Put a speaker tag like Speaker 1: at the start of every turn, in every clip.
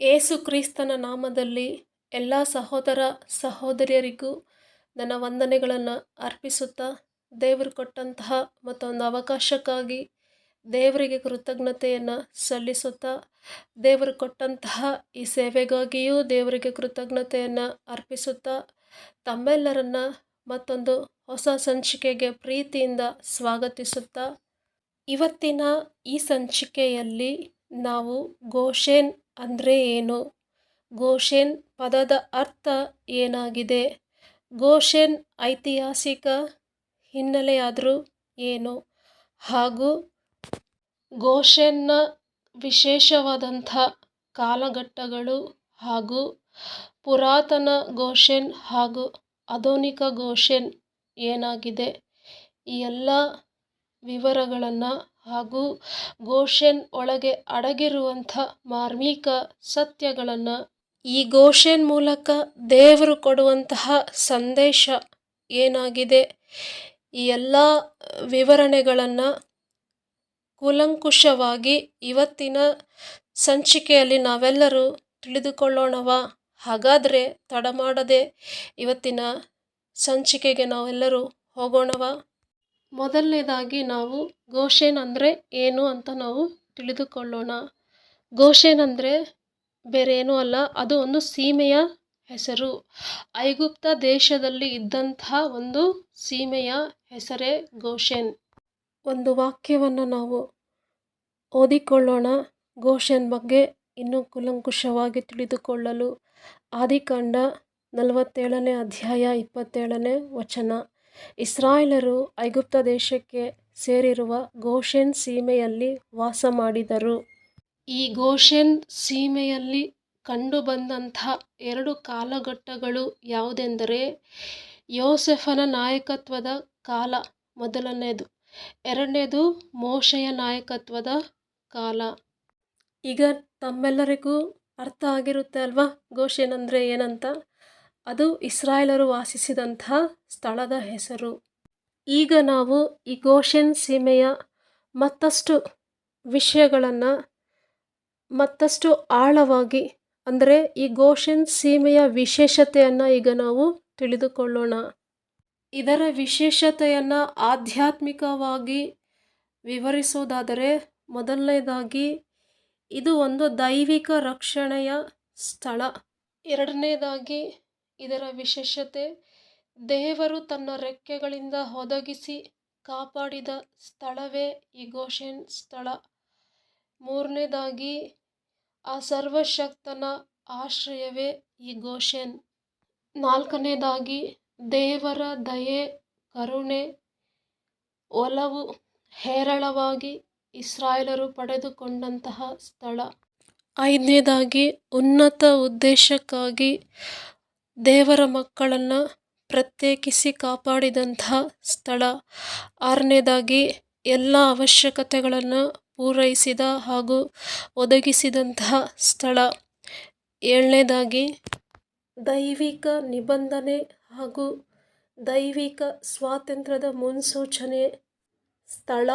Speaker 1: ಏಸು ಕ್ರಿಸ್ತನ ನಾಮದಲ್ಲಿ ಎಲ್ಲ ಸಹೋದರ ಸಹೋದರಿಯರಿಗೂ ನನ್ನ ವಂದನೆಗಳನ್ನು ಅರ್ಪಿಸುತ್ತಾ ದೇವರು ಕೊಟ್ಟಂತಹ ಮತ್ತೊಂದು ಅವಕಾಶಕ್ಕಾಗಿ ದೇವರಿಗೆ ಕೃತಜ್ಞತೆಯನ್ನು ಸಲ್ಲಿಸುತ್ತಾ ದೇವರು ಕೊಟ್ಟಂತಹ ಈ ಸೇವೆಗಾಗಿಯೂ ದೇವರಿಗೆ ಕೃತಜ್ಞತೆಯನ್ನು ಅರ್ಪಿಸುತ್ತಾ ತಮ್ಮೆಲ್ಲರನ್ನ ಮತ್ತೊಂದು ಹೊಸ ಸಂಚಿಕೆಗೆ ಪ್ರೀತಿಯಿಂದ ಸ್ವಾಗತಿಸುತ್ತಾ ಇವತ್ತಿನ ಈ ಸಂಚಿಕೆಯಲ್ಲಿ ನಾವು ಗೋಷೇನ್ ಅಂದರೆ ಏನು? ಗೋಷೇನ್ ಪದದ ಅರ್ಥ ಏನಾಗಿದೆ? ಗೋಷೇನ್ ಐತಿಹಾಸಿಕ ಹಿನ್ನೆಲೆಯಾದರೂ ಏನು? ಹಾಗೂ ಗೋಷೆನ್ನ ವಿಶೇಷವಾದಂಥ ಕಾಲಘಟ್ಟಗಳು ಹಾಗೂ ಪುರಾತನ ಗೋಷೆನ್ ಹಾಗೂ ಆಧುನಿಕ ಗೋಷೆನ್ ಏನಾಗಿದೆ? ಈ ಎಲ್ಲ ವಿವರಗಳನ್ನು ಹಾಗೂ ಗೋಷೆನ್ ಒಳಗೆ ಅಡಗಿರುವಂಥ ಮಾರ್ಮಿಕ ಸತ್ಯಗಳನ್ನು ಈ ಗೋಷೆನ್ ಮೂಲಕ ದೇವರು ಕೊಡುವಂತಹ ಸಂದೇಶ ಏನಾಗಿದೆ? ಈ ಎಲ್ಲ ವಿವರಣೆಗಳನ್ನು ಕೂಲಂಕುಷವಾಗಿ ಇವತ್ತಿನ ಸಂಚಿಕೆಯಲ್ಲಿ ನಾವೆಲ್ಲರೂ ತಿಳಿದುಕೊಳ್ಳೋಣವಾ? ಹಾಗಾದರೆ ತಡ ಮಾಡದೆ ಇವತ್ತಿನ ಸಂಚಿಕೆಗೆ ನಾವೆಲ್ಲರೂ ಹೋಗೋಣವಾ? ಮೊದಲನೇದಾಗಿ ನಾವು ಘೋಷೇನ್ ಅಂದರೆ ಏನು ಅಂತ ನಾವು ತಿಳಿದುಕೊಳ್ಳೋಣ. ಗೋಷೇನ್ ಅಂದರೆ ಬೇರೆ ಏನೂ ಅಲ್ಲ, ಅದು ಒಂದು ಸೀಮೆಯ ಹೆಸರು. ಐಗುಪ್ತ ದೇಶದಲ್ಲಿ ಇದ್ದಂತಹ ಒಂದು ಸೀಮೆಯ ಹೆಸರೇ ಗೋಷೆನ್ ಒಂದು ವಾಕ್ಯವನ್ನು ನಾವು ಓದಿಕೊಳ್ಳೋಣ. ಘೋಷನ್ ಬಗ್ಗೆ ಇನ್ನೂ ಕುಲಂಕುಷವಾಗಿ ತಿಳಿದುಕೊಳ್ಳಲು ಆದಿಕಾಂಡ ನಲವತ್ತೇಳನೇ ಅಧ್ಯಾಯ ಇಪ್ಪತ್ತೇಳನೇ ವಚನ. ಇಸ್ರಾಯೇಲರು ಐಗುಪ್ತ ದೇಶಕ್ಕೆ ಸೇರಿರುವ ಗೋಷೆನ್ ಸೀಮೆಯಲ್ಲಿ ವಾಸ ಮಾಡಿದರು. ಈ ಗೋಷೆನ್ ಸೀಮೆಯಲ್ಲಿ ಕಂಡುಬಂದಂಥ ಎರಡು ಕಾಲಘಟ್ಟಗಳು ಯಾವುದೆಂದರೆ, ಯೋಸೆಫನ ನಾಯಕತ್ವದ ಕಾಲ ಮೊದಲನೇದು ಎರಡನೇದು ಮೋಶೆಯ ನಾಯಕತ್ವದ ಕಾಲ. ಈಗ ತಮ್ಮೆಲ್ಲರಿಗೂ ಅರ್ಥ ಆಗಿರುತ್ತೆ ಅಲ್ವಾ? ಗೋಷೆನ್ ಅಂದರೆ ಏನಂತ? ಅದು ಇಸ್ರಾಯೇಲರು ವಾಸಿಸಿದಂಥ ಸ್ಥಳದ ಹೆಸರು. ಈಗ ನಾವು ಈ ಗೋಷೆನ್ ಸೀಮೆಯ ಮತ್ತಷ್ಟು ವಿಷಯಗಳನ್ನು ಮತ್ತಷ್ಟು ಆಳವಾಗಿ, ಅಂದರೆ ಈ ಗೋಷೆನ್ ಸೀಮೆಯ ವಿಶೇಷತೆಯನ್ನು ಈಗ ನಾವು ತಿಳಿದುಕೊಳ್ಳೋಣ. ಇದರ ವಿಶೇಷತೆಯನ್ನು ಆಧ್ಯಾತ್ಮಿಕವಾಗಿ ವಿವರಿಸೋದಾದರೆ ಮೊದಲನೇದಾಗಿ ಇದು ಒಂದು ದೈವಿಕ ರಕ್ಷಣೆಯ ಸ್ಥಳ. ಎರಡನೇದಾಗಿ ಇದರ ವಿಶೇಷತೆ, ದೇವರು ತನ್ನ ರೆಕ್ಕೆಗಳಿಂದ ಒದಗಿಸಿ ಕಾಪಾಡಿದ ಸ್ಥಳವೇ ಈ ಗೋಷೆನ್ ಸ್ಥಳ. ಮೂರನೇದಾಗಿ, ಆ ಸರ್ವಶಕ್ತನ ಆಶ್ರಯವೇ ಈ ಗೋಷೆನ್. ನಾಲ್ಕನೇದಾಗಿ ದೇವರ ದಯೆ, ಕರುಣೆ, ಒಲವು ಹೇರಳವಾಗಿ ಇಸ್ರಾಯೇಲರು ಪಡೆದುಕೊಂಡಂತಹ ಸ್ಥಳ. ಐದನೇದಾಗಿ, ಉನ್ನತ ಉದ್ದೇಶಕ್ಕಾಗಿ ದೇವರ ಮಕ್ಕಳನ್ನು ಪ್ರತ್ಯೇಕಿಸಿ ಕಾಪಾಡಿದಂತಹ ಸ್ಥಳ. ಆರನೇದಾಗಿ, ಎಲ್ಲ ಅವಶ್ಯಕತೆಗಳನ್ನು ಪೂರೈಸಿದ ಹಾಗೂ ಒದಗಿಸಿದಂತಹ ಸ್ಥಳ. ಏಳನೇದಾಗಿ, ದೈವಿಕ ನಿಬಂಧನೆ ಹಾಗೂ ದೈವಿಕ ಸ್ವಾತಂತ್ರ್ಯದ ಮುನ್ಸೂಚನೆ ಸ್ಥಳ,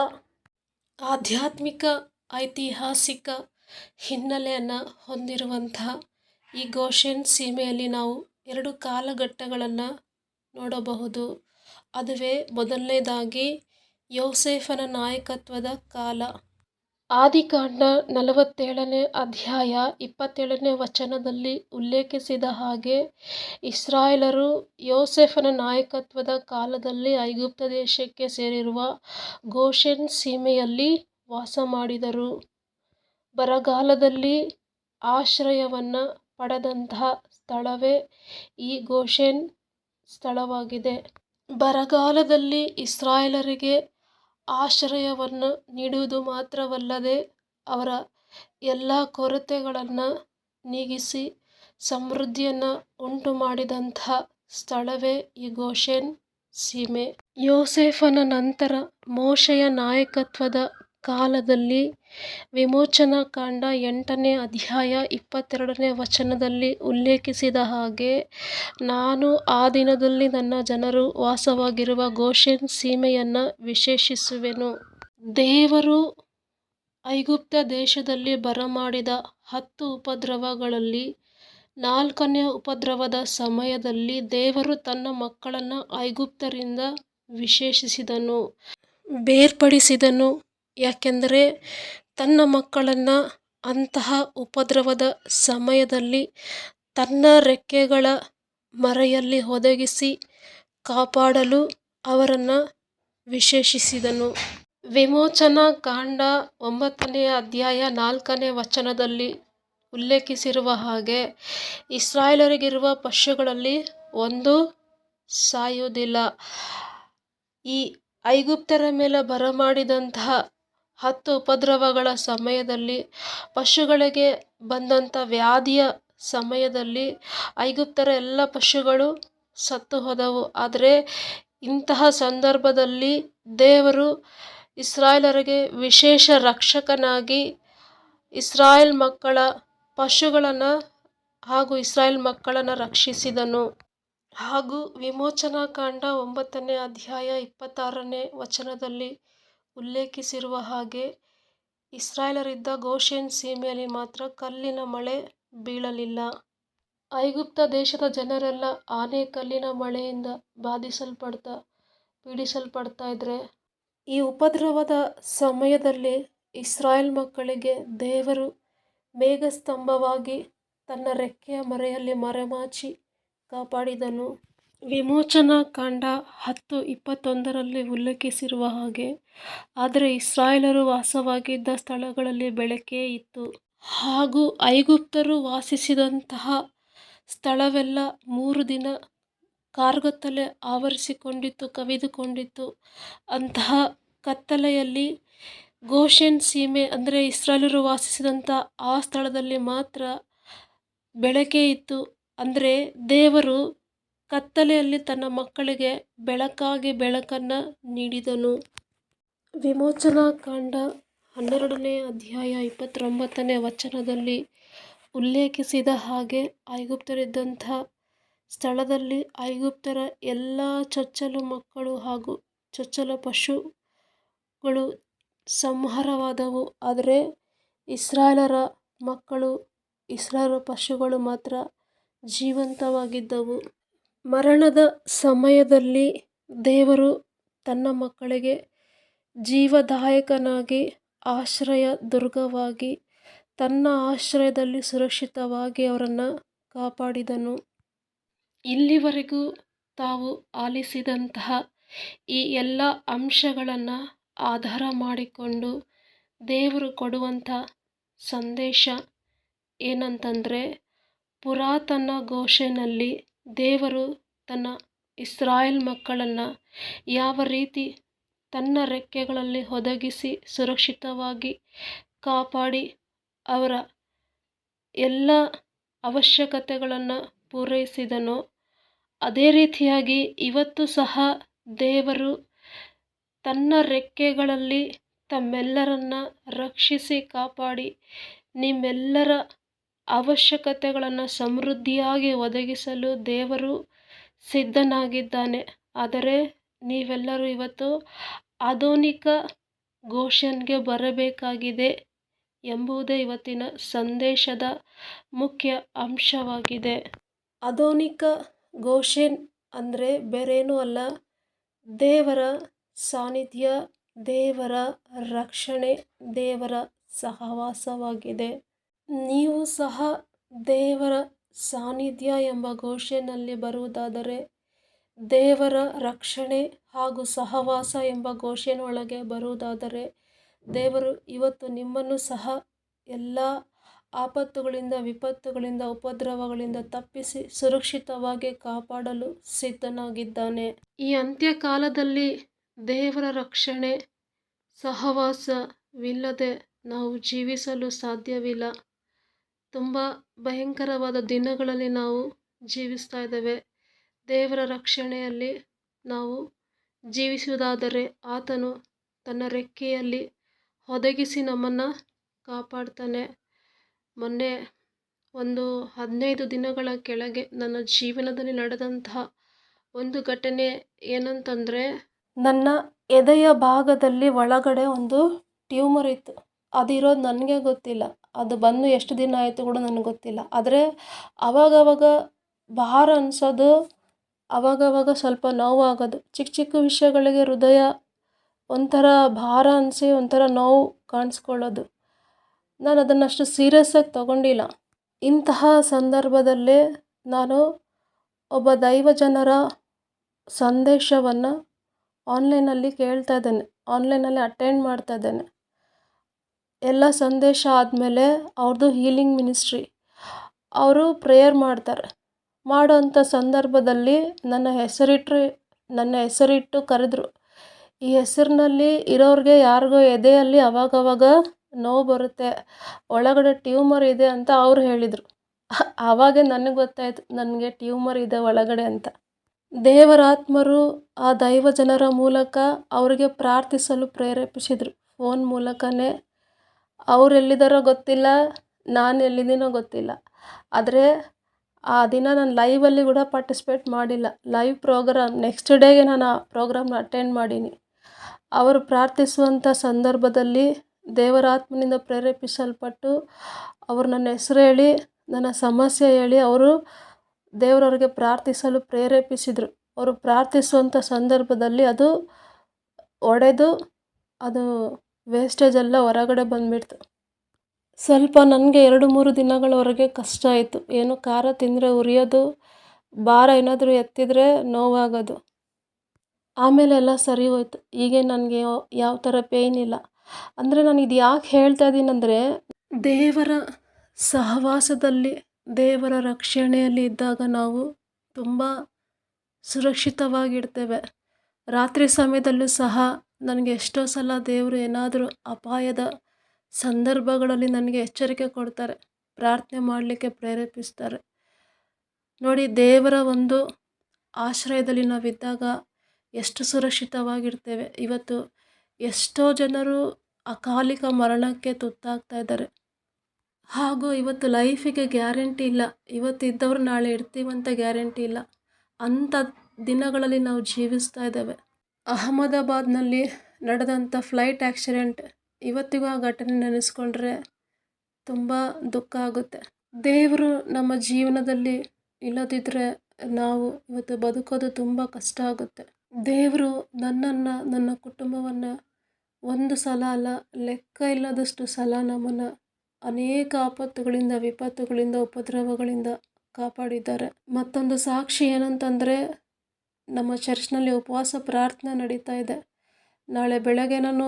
Speaker 1: ಆಧ್ಯಾತ್ಮಿಕ ಐತಿಹಾಸಿಕ ಹಿನ್ನೆಲೆಯನ್ನು ಹೊಂದಿರುವಂತಹ ಈ ಗೋಷೆನ್ ಸೀಮೆಯಲ್ಲಿ ನಾವು ಎರಡು ಕಾಲಘಟ್ಟಗಳನ್ನು ನೋಡಬಹುದು. ಅದುವೇ ಮೊದಲನೇದಾಗಿ ಯೋಸೇಫನ ನಾಯಕತ್ವದ ಕಾಲ. ಆದಿಕಾಂಡ ನಲವತ್ತೇಳನೇ ಅಧ್ಯಾಯ ಇಪ್ಪತ್ತೇಳನೇ ವಚನದಲ್ಲಿ ಉಲ್ಲೇಖಿಸಿದ ಹಾಗೆ, ಇಸ್ರಾಯೇಲರು ಯೋಸೆಫನ ನಾಯಕತ್ವದ ಕಾಲದಲ್ಲಿ ಐಗುಪ್ತ ದೇಶಕ್ಕೆ ಸೇರಿರುವ ಗೋಷೆನ್ ಸೀಮೆಯಲ್ಲಿ ವಾಸ ಮಾಡಿದರು ಬರಗಾಲದಲ್ಲಿ ಆಶ್ರಯವನ್ನು ಪಡೆದಂತಹ ಸ್ಥಳವೇ ಈ ಗೋಷೆನ್ ಸ್ಥಳವಾಗಿದೆ. ಬರಗಾಲದಲ್ಲಿ ಇಸ್ರಾಯೇಲರಿಗೆ ಆಶ್ರಯವನ್ನು ನೀಡುವುದು ಮಾತ್ರವಲ್ಲದೆ ಅವರ ಎಲ್ಲ ಕೊರತೆಗಳನ್ನು ನೀಗಿಸಿ ಸಮೃದ್ಧಿಯನ್ನು ಉಂಟು ಮಾಡಿದಂಥ ಸ್ಥಳವೇ ಈ ಗೋಷೆನ್ ಸೀಮೆ. ಯೋಸೇಫನ ನಂತರ ಮೋಶೆಯ ನಾಯಕತ್ವದ ಕಾಲದಲ್ಲಿ ವಿಮೋಚನಾಕಾಂಡ ಎಂಟನೇ ಅಧ್ಯಾಯ ಇಪ್ಪತ್ತೆರಡನೇ ವಚನದಲ್ಲಿ ಉಲ್ಲೇಖಿಸಿದ ಹಾಗೆ ನಾನು ಆ ದಿನದಲ್ಲಿ ನನ್ನ ಜನರು ವಾಸವಾಗಿರುವ ಗೋಷೆನ್ ಸೀಮೆಯನ್ನು ವಿಶೇಷಿಸುವೆನು. ದೇವರು ಐಗುಪ್ತ ದೇಶದಲ್ಲಿ ಬರಮಾಡಿದ ಹತ್ತು ಉಪದ್ರವಗಳಲ್ಲಿ ನಾಲ್ಕನೆಯ ಉಪದ್ರವದ ಸಮಯದಲ್ಲಿ ದೇವರು ತನ್ನ ಮಕ್ಕಳನ್ನು ಐಗುಪ್ತರಿಂದ ವಿಶೇಷಿಸಿದನು, ಬೇರ್ಪಡಿಸಿದನು. ಯಾಕಂದರೆ ತನ್ನ ಮಕ್ಕಳನ್ನು ಅಂತಹ ಉಪದ್ರವದ ಸಮಯದಲ್ಲಿ ತನ್ನ ರೆಕ್ಕೆಗಳ ಮರೆಯಲ್ಲಿ ಒದಗಿಸಿ ಕಾಪಾಡಲು ಅವರನ್ನು ವಿಶೇಷಿಸಿದನು. ವಿಮೋಚನಾಕಾಂಡ ಒಂಬತ್ತನೆಯ ಅಧ್ಯಾಯ ನಾಲ್ಕನೇ ವಚನದಲ್ಲಿ ಉಲ್ಲೇಖಿಸಿರುವ ಹಾಗೆ, ಇಸ್ರಾಯೇಲರಿಗಿರುವ ಪಶುಗಳಲ್ಲಿ ಒಂದು ಸಾಯುವುದಿಲ್ಲ. ಈ ಐಗುಪ್ತರ ಮೇಲೆ ಬರಮಾಡಿದಂತಹ ಹತ್ತು ಉಪದ್ರವಗಳ ಸಮಯದಲ್ಲಿ ಪಶುಗಳಿಗೆ ಬಂದಂಥ ವ್ಯಾಧಿಯ ಸಮಯದಲ್ಲಿ ಐಗುಪ್ತರ ಎಲ್ಲ ಪಶುಗಳು ಸತ್ತು ಹೋದವು ಆದರೆ ಇಂತಹ ಸಂದರ್ಭದಲ್ಲಿ ದೇವರು ಇಸ್ರಾಯೇಲರಿಗೆ ವಿಶೇಷ ರಕ್ಷಕನಾಗಿ ಇಸ್ರಾಯೇಲ್ ಮಕ್ಕಳ ಪಶುಗಳನ್ನು ಹಾಗೂ ಇಸ್ರಾಯೇಲ್ ಮಕ್ಕಳನ್ನು ರಕ್ಷಿಸಿದನು. ಹಾಗೂ ವಿಮೋಚನಾಕಾಂಡ ಒಂಬತ್ತನೇ ಅಧ್ಯಾಯ ಇಪ್ಪತ್ತಾರನೇ ವಚನದಲ್ಲಿ ಉಲ್ಲೇಖಿಸಿರುವ ಹಾಗೆ, ಇಸ್ರಾಯೇಲರಿದ್ದ ಗೋಷೆನ್ ಸೀಮೆಯಲ್ಲಿ ಮಾತ್ರ ಕಲ್ಲಿನ ಮಳೆ ಬೀಳಲಿಲ್ಲ. ಐಗುಪ್ತ ದೇಶದ ಜನರೆಲ್ಲ ಆನೆ ಕಲ್ಲಿನ ಮಳೆಯಿಂದ ಬಾಧಿಸಲ್ಪಡ್ತಾ, ಪೀಡಿಸಲ್ಪಡ್ತಾ ಇದ್ದರೆ ಈ ಉಪದ್ರವದ ಸಮಯದಲ್ಲಿ ಇಸ್ರಾಯೇಲ್ ಮಕ್ಕಳಿಗೆ ದೇವರು ಮೇಘಸ್ತಂಭವಾಗಿ ತನ್ನ ರೆಕ್ಕೆಯ ಮರೆಯಲ್ಲಿ ಮರೆಮಾಚಿ ಕಾಪಾಡಿದನು. ವಿಮೋಚನಾಕಾಂಡ ಹತ್ತು ಇಪ್ಪತ್ತೊಂದರಲ್ಲಿ ಉಲ್ಲೇಖಿಸಿರುವ ಹಾಗೆ, ಆದರೆ ಇಸ್ರಾಯೇಲರು ವಾಸವಾಗಿದ್ದ ಸ್ಥಳಗಳಲ್ಲಿ ಬೆಳಕೇ ಇತ್ತು. ಹಾಗೂ ಐಗುಪ್ತರು ವಾಸಿಸಿದಂತಹ ಸ್ಥಳವೆಲ್ಲ ಮೂರು ದಿನ ಕಾರ್ಗತ್ತಲೆ ಆವರಿಸಿಕೊಂಡಿತ್ತು, ಕವಿದುಕೊಂಡಿತ್ತು. ಅಂತಹ ಕತ್ತಲೆಯಲ್ಲಿ ಗೋಷೆನ್ ಸೀಮೆ, ಅಂದರೆ ಇಸ್ರಾಲರು ವಾಸಿಸಿದಂಥ ಆ ಸ್ಥಳದಲ್ಲಿ ಮಾತ್ರ ಬೆಳಕೆ ಇತ್ತು. ಅಂದರೆ ದೇವರು ಕತ್ತಲೆಯಲ್ಲಿ ತನ್ನ ಮಕ್ಕಳಿಗೆ ಬೆಳಕಾಗಿ ಬೆಳಕನ್ನು ನೀಡಿದನು. ವಿಮೋಚನಾ ಕಾಂಡ ಹನ್ನೆರಡನೇ ಅಧ್ಯಾಯ ಇಪ್ಪತ್ತೊಂಬತ್ತನೇ ವಚನದಲ್ಲಿ ಉಲ್ಲೇಖಿಸಿದ ಹಾಗೆ ಐಗುಪ್ತರಿದ್ದಂಥ ಸ್ಥಳದಲ್ಲಿ ಐಗುಪ್ತರ ಎಲ್ಲ ಚೊಚ್ಚಲು ಮಕ್ಕಳು ಹಾಗೂ ಚೊಚ್ಚಲ ಪಶುಗಳು ಸಂಹಾರವಾದವು. ಆದರೆ ಇಸ್ರಾಯೇಲರ ಮಕ್ಕಳು ಇಸ್ರಾಯೇಲ್ ಪಶುಗಳು ಮಾತ್ರ ಜೀವಂತವಾಗಿದ್ದವು. ಮರಣದ ಸಮಯದಲ್ಲಿ ದೇವರು ತನ್ನ ಮಕ್ಕಳಿಗೆ ಜೀವದಾಯಕನಾಗಿ ಆಶ್ರಯ ದುರ್ಗವಾಗಿ ತನ್ನ ಆಶ್ರಯದಲ್ಲಿ ಸುರಕ್ಷಿತವಾಗಿ ಅವರನ್ನು ಕಾಪಾಡಿದನು. ಇಲ್ಲಿವರೆಗೂ ತಾವು ಆಲಿಸಿದಂತಹ ಈ ಎಲ್ಲ ಅಂಶಗಳನ್ನು ಆಧಾರ ಮಾಡಿಕೊಂಡು ದೇವರು ಕೊಡುವಂಥ ಸಂದೇಶ ಏನಂತಂದರೆ ಪುರಾತನ ಗೋಷೆನಲ್ಲಿ ದೇವರು ತನ್ನ ಇಸ್ರಾಯೇಲ್ ಮಕ್ಕಳನ್ನು ಯಾವ ರೀತಿ ತನ್ನ ರೆಕ್ಕೆಗಳಲ್ಲಿ ಒದಗಿಸಿ ಸುರಕ್ಷಿತವಾಗಿ ಕಾಪಾಡಿ ಅವರ ಎಲ್ಲ ಅವಶ್ಯಕತೆಗಳನ್ನು ಪೂರೈಸಿದನೋ, ಅದೇ ರೀತಿಯಾಗಿ ಇವತ್ತು ಸಹ ದೇವರು ತನ್ನ ರೆಕ್ಕೆಗಳಲ್ಲಿ ತಮ್ಮೆಲ್ಲರನ್ನು ರಕ್ಷಿಸಿ ಕಾಪಾಡಿ ನಿಮ್ಮೆಲ್ಲರ ಅವಶ್ಯಕತೆಗಳನ್ನು ಸಮೃದ್ಧಿಯಾಗಿ ಒದಗಿಸಲು ದೇವರು ಸಿದ್ಧನಾಗಿದ್ದಾನೆ. ಆದರೆ ನೀವೆಲ್ಲರೂ ಇವತ್ತು ಆಧುನಿಕ ಗೋಷೆನ್ಗೆ ಬರಬೇಕಾಗಿದೆ ಎಂಬುದೇ ಇವತ್ತಿನ ಸಂದೇಶದ ಮುಖ್ಯ ಅಂಶವಾಗಿದೆ. ಆಧುನಿಕ ಗೋಷೆನ್ ಅಂದರೆ ಬೇರೇನೂ ಅಲ್ಲ ದೇವರ ಸಾನ್ನಿಧ್ಯ, ದೇವರ ರಕ್ಷಣೆ, ದೇವರ ಸಹವಾಸವಾಗಿದೆ. ನೀವು ಸಹ ದೇವರ ಸಾನ್ನಿಧ್ಯ ಎಂಬ ಘೋಷೆಯಲ್ಲಿ ಬರುವುದಾದರೆ ದೇವರ ರಕ್ಷಣೆ ಹಾಗೂ ಸಹವಾಸ ಎಂಬ ಘೋಷಣೆಯೊಳಗೆ ಬರುವುದಾದರೆ ದೇವರು ಇವತ್ತು ನಿಮ್ಮನ್ನು ಸಹ ಎಲ್ಲ ಆಪತ್ತುಗಳಿಂದ, ವಿಪತ್ತುಗಳಿಂದ, ಉಪದ್ರವಗಳಿಂದ ತಪ್ಪಿಸಿ ಸುರಕ್ಷಿತವಾಗಿ ಕಾಪಾಡಲು ಸಿದ್ಧನಾಗಿದ್ದಾನೆ. ಈ ಅಂತ್ಯಕಾಲದಲ್ಲಿ ದೇವರ ರಕ್ಷಣೆ, ಸಹವಾಸವಿಲ್ಲದೆ ನಾವು ಜೀವಿಸಲು ಸಾಧ್ಯವಿಲ್ಲ. ತುಂಬ ಭಯಂಕರವಾದ ದಿನಗಳಲ್ಲಿ ನಾವು ಜೀವಿಸ್ತಾ ಇದ್ದೇವೆ. ದೇವರ ರಕ್ಷಣೆಯಲ್ಲಿ ನಾವು ಜೀವಿಸುವುದಾದರೆ ಆತನು ತನ್ನ ರೆಕ್ಕೆಯಲ್ಲಿ ಒದಗಿಸಿ ನಮ್ಮನ್ನು ಕಾಪಾಡ್ತಾನೆ. ಮೊನ್ನೆ ಒಂದು ಹದಿನೈದು ದಿನಗಳ ಕೆಳಗೆ ನನ್ನ ಜೀವನದಲ್ಲಿ ನಡೆದಂತಹ ಒಂದು ಘಟನೆ ಏನಂತಂದರೆ, ನನ್ನ ಎದೆಯ ಭಾಗದಲ್ಲಿ ಒಳಗಡೆ ಒಂದು ಟ್ಯೂಮರ್ ಇತ್ತು. ಅದಿರೋದು ನನಗೆ ಗೊತ್ತಿಲ್ಲ. ಅದು ಬಂದು ಎಷ್ಟು ದಿನ ಆಯಿತು ಕೂಡ ನನಗೆ ಗೊತ್ತಿಲ್ಲ. ಆದರೆ ಅವಾಗವಾಗ ಭಾರ ಅನಿಸೋದು, ಅವಾಗವಾಗ ಸ್ವಲ್ಪ ನೋವಾಗೋದು. ಚಿಕ್ಕ ಚಿಕ್ಕ ವಿಷಯಗಳಿಗೆ ಹೃದಯ ಒಂಥರ ಭಾರ ಅನಿಸಿ ಒಂಥರ ನೋವು ಕಾಣಿಸ್ಕೊಳ್ಳೋದು. ನಾನು ಅದನ್ನು ಅಷ್ಟು ಸೀರಿಯಸ್ಸಾಗಿ ತಗೊಂಡಿಲ್ಲ. ಇಂತಹ ಸಂದರ್ಭದಲ್ಲೇ ನಾನು ಒಬ್ಬ ದೈವ ಜನರ ಸಂದೇಶವನ್ನು ಆನ್ಲೈನಲ್ಲಿ ಕೇಳ್ತಾ ಇದ್ದೇನೆ. ಆನ್ಲೈನಲ್ಲಿ ಅಟೆಂಡ್ ಮಾಡ್ತಾ ಇದ್ದೇನೆ. ಎಲ್ಲ ಸಂದೇಶ ಆದಮೇಲೆ ಅವ್ರದ್ದು ಹೀಲಿಂಗ್ ಮಿನಿಸ್ಟ್ರಿ ಅವರು ಪ್ರೇಯರ್ ಮಾಡ್ತಾರೆ. ಮಾಡುವಂಥ ಸಂದರ್ಭದಲ್ಲಿ ನನ್ನ ಹೆಸರಿಟ್ಟರೆ ನನ್ನ ಹೆಸರಿಟ್ಟು ಕರೆದ್ರು. ಈ ಹೆಸರಿನಲ್ಲಿ ಇರೋರಿಗೆ ಯಾರಿಗೋ ಎದೆಯಲ್ಲಿ ಅವಾಗವಾಗ ನೋವು ಬರುತ್ತೆ, ಒಳಗಡೆ ಟ್ಯೂಮರ್ ಇದೆ ಅಂತ ಅವ್ರು ಹೇಳಿದರು. ಆವಾಗೆ ನನಗೆ ಗೊತ್ತಾಯಿತು, ನನಗೆ ಟ್ಯೂಮರ್ ಇದೆ ಒಳಗಡೆ ಅಂತ. ದೇವರಾತ್ಮರು ಆ ದೈವ ಜನರ ಮೂಲಕ ಅವರಿಗೆ ಪ್ರಾರ್ಥಿಸಲು ಪ್ರೇರೇಪಿಸಿದರು. ಫೋನ್ ಮೂಲಕವೇ ಅವ್ರು ಎಲ್ಲಿದ್ದಾರೋ ಗೊತ್ತಿಲ್ಲ ನಾನು ಎಲ್ಲಿದ್ದೀನೋ ಗೊತ್ತಿಲ್ಲ. ಆದರೆ ಆ ದಿನ ನಾನು ಲೈವಲ್ಲಿ ಕೂಡ ಪಾರ್ಟಿಸಿಪೇಟ್ ಮಾಡಿಲ್ಲ. ಲೈವ್ ಪ್ರೋಗ್ರಾಮ್ ನೆಕ್ಸ್ಟ್ ಡೇಗೆ ನಾನು ಆ ಪ್ರೋಗ್ರಾಮ್ನ ಅಟೆಂಡ್ ಮಾಡೀನಿ. ಅವರು ಪ್ರಾರ್ಥಿಸುವಂಥ ಸಂದರ್ಭದಲ್ಲಿ ದೇವರಾತ್ಮನಿಂದ ಪ್ರೇರೇಪಿಸಲ್ಪಟ್ಟು ಅವರು ನನ್ನ ಹೆಸ್ರು ಹೇಳಿ, ನನ್ನ ಸಮಸ್ಯೆ ಹೇಳಿ ಅವರು ದೇವರವ್ರಿಗೆ ಪ್ರಾರ್ಥಿಸಲು ಪ್ರೇರೇಪಿಸಿದರು. ಅವರು ಪ್ರಾರ್ಥಿಸುವಂಥ ಸಂದರ್ಭದಲ್ಲಿ ಅದು ಒಡೆದು ಅದು ವೇಸ್ಟೇಜ್ ಎಲ್ಲ ಹೊರಗಡೆ ಬಂದುಬಿಡ್ತು. ಸ್ವಲ್ಪ ನನಗೆ ಎರಡು ಮೂರು ದಿನಗಳವರೆಗೆ ಕಷ್ಟ ಆಯಿತು. ಏನು ಖಾರ ತಿಂದರೆ ಉರಿಯೋದು ಭಾರ ಏನಾದರೂ ಎತ್ತಿದರೆ ನೋವಾಗೋದು. ಆಮೇಲೆ ಎಲ್ಲ ಸರಿ ಹೋಯ್ತು. ಹೀಗೆ ನನಗೆ ಯಾವ ಥರ ಪೇಯ್ನ್ ಇಲ್ಲ. ಅಂದರೆ ನಾನು ಇದು ಯಾಕೆ ಹೇಳ್ತಾ ಇದ್ದೀನಂದರೆ ದೇವರ ಸಹವಾಸದಲ್ಲಿ, ದೇವರ ರಕ್ಷಣೆಯಲ್ಲಿ ಇದ್ದಾಗ ನಾವು ತುಂಬ ಸುರಕ್ಷಿತವಾಗಿರ್ತೇವೆ. ರಾತ್ರಿ ಸಮಯದಲ್ಲೂ ಸಹ ನನಗೆ ಎಷ್ಟೋ ಸಲ ದೇವರು ಏನಾದರೂ ಅಪಾಯದ ಸಂದರ್ಭಗಳಲ್ಲಿ ನನಗೆ ಎಚ್ಚರಿಕೆ ಕೊಡ್ತಾರೆ, ಪ್ರಾರ್ಥನೆ ಮಾಡಲಿಕ್ಕೆ ಪ್ರೇರೇಪಿಸ್ತಾರೆ. ನೋಡಿ, ದೇವರ ಒಂದು ಆಶ್ರಯದಲ್ಲಿ ನಾವಿದ್ದಾಗ ಎಷ್ಟು ಸುರಕ್ಷಿತವಾಗಿರ್ತೇವೆ. ಇವತ್ತು ಎಷ್ಟೋ ಜನರು ಅಕಾಲಿಕ ಮರಣಕ್ಕೆ ತುತ್ತಾಗ್ತಾ ಇದ್ದಾರೆ. ಹಾಗೂ ಇವತ್ತು ಲೈಫಿಗೆ ಗ್ಯಾರಂಟಿ ಇಲ್ಲ. ಇವತ್ತಿದ್ದವರು ನಾಳೆ ಇರ್ತೀವಂತ ಗ್ಯಾರಂಟಿ ಇಲ್ಲ. ಅಂಥ ದಿನಗಳಲ್ಲಿ ನಾವು ಜೀವಿಸ್ತಾ ಇದ್ದೇವೆ. ಅಹಮದಾಬಾದ್ನಲ್ಲಿ ನಡೆದಂಥ ಫ್ಲೈಟ್ ಆಕ್ಸಿಡೆಂಟ್ ಇವತ್ತಿಗೂ ಆ ಘಟನೆ ನೆನೆಸ್ಕೊಂಡ್ರೆ ತುಂಬ ದುಃಖ ಆಗುತ್ತೆ. ದೇವರು ನಮ್ಮ ಜೀವನದಲ್ಲಿ ಇಲ್ಲದಿದ್ದರೆ ನಾವು ಇವತ್ತು ಬದುಕೋದು ತುಂಬ ಕಷ್ಟ ಆಗುತ್ತೆ. ದೇವರು ನನ್ನನ್ನು, ನನ್ನ ಕುಟುಂಬವನ್ನು ಒಂದು ಸಲ ಅಲ್ಲ, ಲೆಕ್ಕ ಇಲ್ಲದಷ್ಟು ಸಲ ನಮ್ಮನ್ನು ಅನೇಕ ಆಪತ್ತುಗಳಿಂದ, ವಿಪತ್ತುಗಳಿಂದ, ಉಪದ್ರವಗಳಿಂದ ಕಾಪಾಡಿದ್ದಾರೆ. ಮತ್ತೊಂದು ಸಾಕ್ಷಿ ಏನಂತಂದರೆ ನಮ್ಮ ಚರ್ಚ್ನಲ್ಲಿ ಉಪವಾಸ, ಪ್ರಾರ್ಥನೆ ನಡೀತಾ ಇದೆ. ನಾಳೆ ಬೆಳಗ್ಗೆ ನಾನು,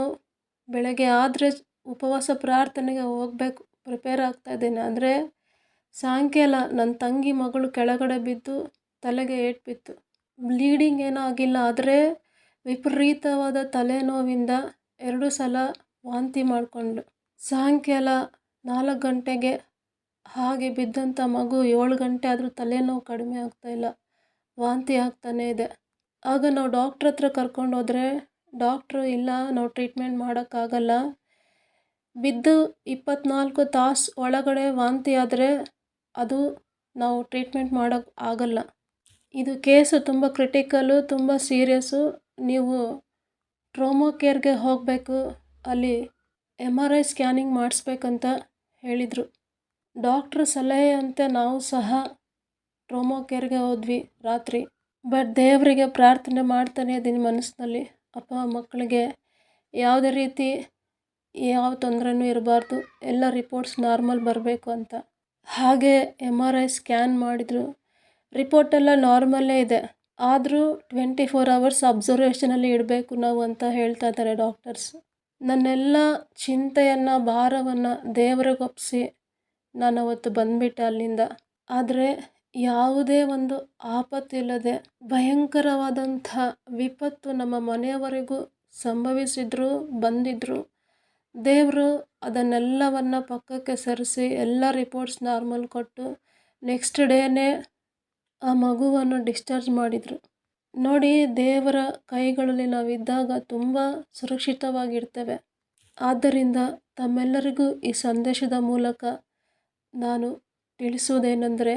Speaker 1: ಬೆಳಗ್ಗೆ ಆದರೆ ಉಪವಾಸ, ಪ್ರಾರ್ಥನೆಗೆ ಹೋಗಬೇಕು ಪ್ರಿಪೇರ್ ಆಗ್ತಾ ಇದ್ದೇನೆ. ಅಂದರೆ ಸಾಯಂಕಾಲ ನನ್ನ ತಂಗಿ ಮಗಳು ಕೆಳಗಡೆ ಬಿದ್ದು ತಲೆಗೆ ಏಟು ಬಿತ್ತು. ಬ್ಲೀಡಿಂಗ್ ಏನೂ ಆಗಿಲ್ಲ, ಆದರೆ ವಿಪರೀತವಾದ ತಲೆನೋವಿಂದ ಎರಡು ಸಲ ವಾಂತಿ ಮಾಡಿಕೊಂಡ್ಳು. ಸಾಯಂಕಾಲ ನಾಲ್ಕು ಗಂಟೆಗೆ ಹಾಗೆ ಬಿದ್ದಂಥ ಮಗು ಏಳು ಗಂಟೆ ಆದರೂ ತಲೆನೋವು ಕಡಿಮೆ ಆಗ್ತಾಯಿಲ್ಲ ವಾಂತಿ ಆಗ್ತಾನೇ ಇದೆ. ಆಗ ನಾವು ಡಾಕ್ಟ್ರ್ ಹತ್ರ ಕರ್ಕೊಂಡು ಹೋದರೆ ಡಾಕ್ಟ್ರು ಇಲ್ಲ, ನಾವು ಟ್ರೀಟ್ಮೆಂಟ್ ಮಾಡೋಕ್ಕಾಗಲ್ಲ ಬಿದ್ದು ಇಪ್ಪತ್ನಾಲ್ಕು ತಾಸು ಒಳಗಡೆ ವಾಂತಿ ಆದರೆ, ಅದು ನಾವು ಟ್ರೀಟ್ಮೆಂಟ್ ಮಾಡೋಕ್ಕೆ ಆಗಲ್ಲ. ಇದು ಕೇಸು ತುಂಬ ಕ್ರಿಟಿಕಲ್ಲು ತುಂಬ ಸೀರಿಯಸ್ಸು ನೀವು ಟ್ರೋಮೋ ಕೇರ್ಗೆ ಹೋಗಬೇಕು. ಅಲ್ಲಿ ಎಂ ಆರ್ ಐ ಸ್ಕ್ಯಾನಿಂಗ್ ಮಾಡಿಸ್ಬೇಕಂತ ಹೇಳಿದರು. ಡಾಕ್ಟ್ರ್ ಸಲಹೆಯಂತೆ ನಾವು ಸಹ ಟ್ರೋಮೋ ಕೇರ್ಗೆ ಹೋದ್ವಿ ರಾತ್ರಿ. ಬಟ್ ದೇವರಿಗೆ ಪ್ರಾರ್ಥನೆ ಮಾಡ್ತಾನೆ ಇದ್ದೀನಿ ಮನಸ್ಸಿನಲ್ಲಿ. ಅಪ್ಪ, ಮಕ್ಕಳಿಗೆ ಯಾವುದೇ ರೀತಿ ಯಾವ ತೊಂದರೆನೂ ಇರಬಾರ್ದು. ಎಲ್ಲ ರಿಪೋರ್ಟ್ಸ್ ನಾರ್ಮಲ್ ಬರಬೇಕು ಅಂತ. ಹಾಗೆ ಎಂ ಆರ್ ಐ ಸ್ಕ್ಯಾನ್ ಮಾಡಿದರು. ರಿಪೋರ್ಟೆಲ್ಲ ನಾರ್ಮಲ್ಲೇ ಇದೆ. ಆದರೂ ಟ್ವೆಂಟಿ ಫೋರ್ ಅವರ್ಸ್ ಅಬ್ಸರ್ವೇಷನಲ್ಲಿ ಇಡಬೇಕು ನಾವು ಅಂತ ಹೇಳ್ತಾ ಇದ್ದಾರೆ ಡಾಕ್ಟರ್ಸ್ ನನ್ನೆಲ್ಲ ಚಿಂತೆಯನ್ನು, ಭಾರವನ್ನು ದೇವರಿಗೊಪ್ಪಿಸಿ ನಾನು ಅವತ್ತು ಬಂದುಬಿಟ್ಟೆ ಅಲ್ಲಿಂದ. ಆದರೆ ಯಾವುದೇ ಒಂದು ಆಪತ್ತಿಲ್ಲದೆ ಭಯಂಕರವಾದಂಥ ವಿಪತ್ತು ನಮ್ಮ ಮನೆಯವರೆಗೂ ಸಂಭವಿಸಿದ್ರು, ಬಂದಿದ್ರು, ದೇವರು ಅದನ್ನೆಲ್ಲವನ್ನು ಪಕ್ಕಕ್ಕೆ ಸರಿಸಿ ಎಲ್ಲ ರಿಪೋರ್ಟ್ಸ್ ನಾರ್ಮಲ್ ಕೊಟ್ಟು ನೆಕ್ಸ್ಟ್ ಡೇನೇ ಆ ಮಗುವನ್ನು ಡಿಸ್ಚಾರ್ಜ್ ಮಾಡಿದರು. ನೋಡಿ, ದೇವರ ಕೈಗಳಲ್ಲಿ ನಾವಿದ್ದಾಗ ತುಂಬ ಸುರಕ್ಷಿತವಾಗಿರ್ತೇವೆ. ಆದ್ದರಿಂದ ತಮ್ಮೆಲ್ಲರಿಗೂ ಈ ಸಂದೇಶದ ಮೂಲಕ ನಾನು ತಿಳಿಸುವುದೇನೆಂದರೆ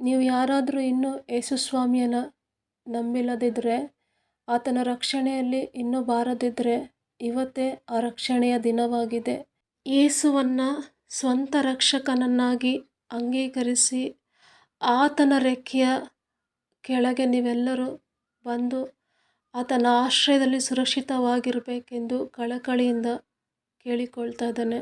Speaker 1: ನೀವು ಯಾರಾದರೂ ಇನ್ನೂ ಯೇಸು ಸ್ವಾಮಿಯನ್ನು ನಂಬಿಲ್ಲದಿದ್ದರೆ ಆತನ ರಕ್ಷಣೆಯಲ್ಲಿ ಇನ್ನೂ ಬಾರದಿದ್ದರೆ ಇವತ್ತೇ ಆ ರಕ್ಷಣೆಯ ದಿನವಾಗಿದೆ. ಯೇಸುವನ್ನು ಸ್ವಂತ ರಕ್ಷಕನನ್ನಾಗಿ ಅಂಗೀಕರಿಸಿ ಆತನ ರೆಕ್ಕೆಯ ಕೆಳಗೆ ನೀವೆಲ್ಲರೂ ಬಂದು ಆತನ ಆಶ್ರಯದಲ್ಲಿ ಸುರಕ್ಷಿತವಾಗಿರಬೇಕೆಂದು ಕಳಕಳಿಯಿಂದ ಕೇಳಿಕೊಳ್ತಾ ಇದ್ದಾನೆ.